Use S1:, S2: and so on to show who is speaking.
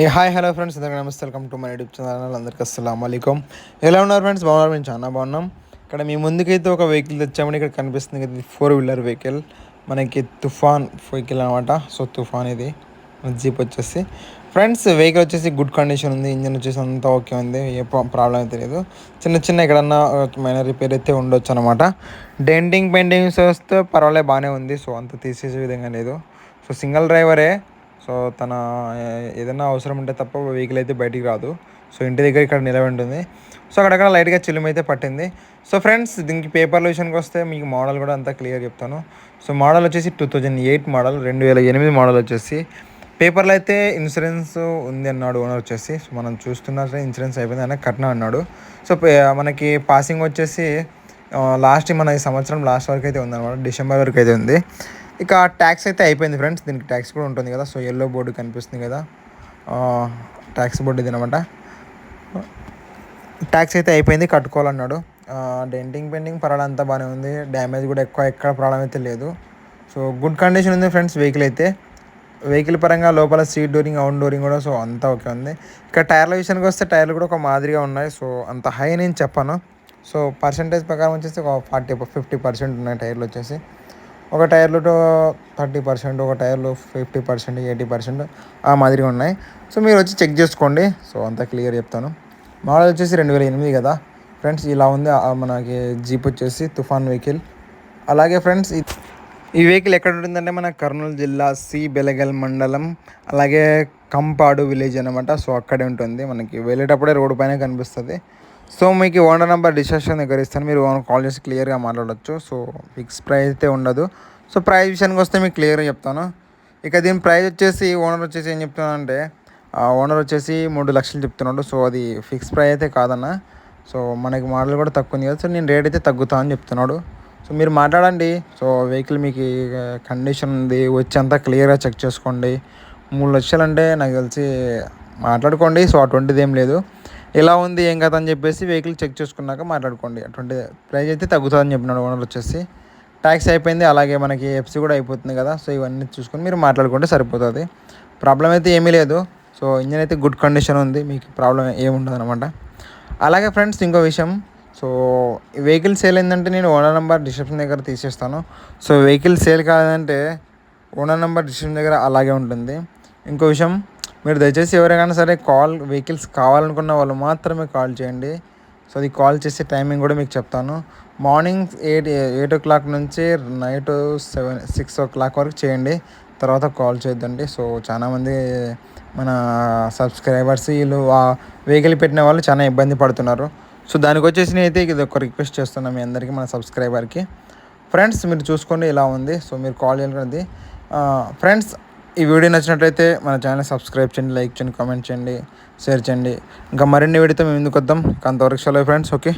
S1: ఏ hi hello friends అందరికీ నమస్తే. Welcome to my YouTube channel. అందరికీ అస్సలం అలైకుం. ఎలా ఉన్నారు ఫ్రెండ్స్? బాగున్నారు? మేము చాలా బాగున్నాం. ఇక్కడ మీ ముందుకైతే ఒక వెహికల్ తెచ్చామని ఇక్కడ కనిపిస్తుంది కదా ఫోర్ వీలర్ వెహికల్ మనకి తుఫాన్ వెహికల్ అనమాట సో తుఫాన్ ఇది. జీప్ వచ్చేసి. ఫ్రెండ్స్ వెహికల్ వచ్చేసి గుడ్ కండిషన్ ఉంది. ఇంజన్ వచ్చేసి అంతా ఓకే ఉంది. ఏ ప్రాబ్లం అయితే లేదు. చిన్న చిన్న ఎక్కడన్నా మైనర్ రిపేర్ అయితే ఉండొచ్చు అనమాట డెంటింగ్ పెయింటింగ్స్ వస్తే పర్వాలేదు బాగానే ఉంది. సో అంత తీసేసే విధంగా లేదు. సో సింగిల్ డ్రైవరే సో తన ఏదైనా అవసరం ఉంటే తప్ప వెహికల్ అయితే బయటికి రాదు. సో ఇంటి దగ్గర ఇక్కడ నిలబెంటుంది సో అక్కడక్కడ లైట్గా చిలుమైతే అయితే పట్టింది. సో ఫ్రెండ్స్ దీనికి పేపర్ల విషయానికి వస్తే మీకు మోడల్ కూడా అంతా క్లియర్ చెప్తాను. సో మోడల్ వచ్చేసి టూ థౌజండ్ ఎయిట్ మోడల్ రెండు వేల ఎనిమిది మోడల్ వచ్చేసి. పేపర్లో అయితే ఇన్సూరెన్స్ ఉంది అన్నాడు ఓనర్ వచ్చేసి. సో మనం చూస్తున్నా ఇన్సూరెన్స్ అయిపోయింది అని కట్న అన్నాడు. సో మనకి పాసింగ్ వచ్చేసి లాస్ట్ మన ఈ సంవత్సరం లాస్ట్ వరకు అయితే ఉందన్నమాట. డిసెంబర్ వరకు అయితే ఉంది. ఇక ట్యాక్స్ అయితే అయిపోయింది ఫ్రెండ్స్. దీనికి ట్యాక్స్ కూడా ఉంటుంది కదా. సో ఎల్లో బోర్డు కనిపిస్తుంది కదా. ట్యాక్స్ బోర్డు ఇది అనమాట ట్యాక్స్ అయితే అయిపోయింది కట్టుకోవాలన్నాడు. డెంటింగ్ పెయింటింగ్ పర్వాలేదు అంతా బాగానే ఉంది. డ్యామేజ్ కూడా ఎక్కువ ఎక్కడ ప్రాబ్లం అయితే లేదు. సో గుడ్ కండిషన్ ఉంది ఫ్రెండ్స్ వెహికల్ అయితే. వెహికల్ పరంగా లోపల సీట్ డోరింగ్ అవుట్ డోరింగ్ కూడా సో అంతా ఓకే ఉంది. ఇక టైర్ల విషయానికి వస్తే టైర్లు కూడా ఒక మాదిరిగా ఉన్నాయి. సో అంత హై నేను చెప్పాను. సో పర్సంటేజ్ ప్రకారం వచ్చేసి ఒక ఫార్టీ ఫిఫ్టీ పర్సెంట్ ఉన్నాయి టైర్లు వచ్చేసి. ఒక టైర్లు థర్టీ పర్సెంట్ ఒక టైర్లు ఫిఫ్టీ పర్సెంట్ ఎయిటీ పర్సెంట్ ఆ మాదిరిగా ఉన్నాయి. సో మీరు వచ్చి చెక్ చేసుకోండి. సో అంతా క్లియర్ చెప్తాను. మోడల్ వచ్చేసి రెండు వేల ఎనిమిది కదా. ఫ్రెండ్స్ ఇలా ఉంది. మనకి జీప్ వచ్చేసి తుఫాన్ వెహికల్. అలాగే ఫ్రెండ్స్ ఈ వెహికల్ ఎక్కడ ఉంటుందంటే మన కర్నూలు జిల్లా సి బెలగల్ మండలం అలాగే కంపాడు విలేజ్ అనమాట సో అక్కడే ఉంటుంది. మనకి వెళ్ళేటప్పుడే రోడ్డు పైన కనిపిస్తుంది. సో మీకు ఓనర్ నెంబర్ డిస్కషన్ దగ్గర ఇస్తాను. మీరు కాల్ చేసి క్లియర్గా మాట్లాడవచ్చు సో ఫిక్స్ ప్రైస్ అయితే ఉండదు. సో ప్రైస్ విషయానికి వస్తే మీకు క్లియర్గా చెప్తాను. ఇక దీని ప్రైస్ వచ్చేసి ఓనర్ వచ్చేసి ఏం చెప్తున్నానంటే ఓనర్ వచ్చేసి మూడు లక్షలు చెప్తున్నాడు. సో అది ఫిక్స్ ప్రైస్ అయితే కాదన్న. సో మనకి మోడల్ కూడా తక్కువ ఉంది కదా సో నేను రేట్ అయితే తగ్గుతా అని చెప్తున్నాడు. సో మీరు మాట్లాడండి. సో వెహికల్ మీకు కండిషన్ ఉంది వచ్చి క్లియర్గా చెక్ చేసుకోండి. మూడు లక్షలు అంటే నాకు తెలిసి మాట్లాడుకోండి. సో అటువంటిది ఏం లేదు. ఎలా ఉంది ఏం కదా అని చెప్పేసి వెహికల్ చెక్ చేసుకున్నాక మాట్లాడుకోండి. అటువంటి ప్రైజ్ అయితే తగ్గుతుందని చెప్పినాడు ఓనర్ వచ్చేసి ట్యాక్స్ అయిపోయింది అలాగే మనకి ఎఫ్సీ కూడా అయిపోతుంది కదా సో ఇవన్నీ చూసుకొని మీరు మాట్లాడుకుంటే సరిపోతుంది. ప్రాబ్లం అయితే ఏమీ లేదు. సో ఇంజన్ అయితే గుడ్ కండిషన్ ఉంది మీకు ప్రాబ్లం ఏముండదు అనమాట అలాగే ఫ్రెండ్స్ ఇంకో విషయం. సో వెహికల్ సేల్ ఏంటంటే నేను ఓనర్ నెంబర్ డిస్క్రిప్షన్ దగ్గర తీసేస్తాను. సో వెహికల్ సేల్ కాదంటే ఓనర్ నెంబర్ డిస్క్రిప్షన్ దగ్గర అలాగే ఉంటుంది. ఇంకో విషయం. మీరు దయచేసి ఎవరైనా సరే కాల్ వెహికల్స్ కావాలనుకున్న వాళ్ళు మాత్రమే కాల్ చేయండి. సో అది కాల్ చేసే టైమింగ్ కూడా మీకు చెప్తాను. Morning eight eight o'clock నుంచి night seven six o'clock వరకు చేయండి. తర్వాత కాల్ చేయొద్దండి. సో చాలామంది మన సబ్స్క్రైబర్స్ వీళ్ళు ఆ వెహికల్ పెట్టిన వాళ్ళు చాలా ఇబ్బంది పడుతున్నారు. సో దానికి వచ్చేసి నేనైతే ఇది ఒక రిక్వెస్ట్ చేస్తున్నాను మీ అందరికీ మన సబ్స్క్రైబర్కి. ఫ్రెండ్స్ మీరు చూసుకోండి ఇలా ఉంది. సో మీరు కాల్ చేయాలి ఫ్రెండ్స్ ఈ వీడియో నచ్చినట్లయితే మన ఛానల్ సబ్స్క్రైబ్ చేయండి లైక్ చేయండి కామెంట్ చేయండి షేర్ చేయండి. ఇంకా మరిన్ని వీడియోతో మేము ఎందుకు వద్దాం. అంతవరకు సెలవు ఫ్రెండ్స్ ఓకే?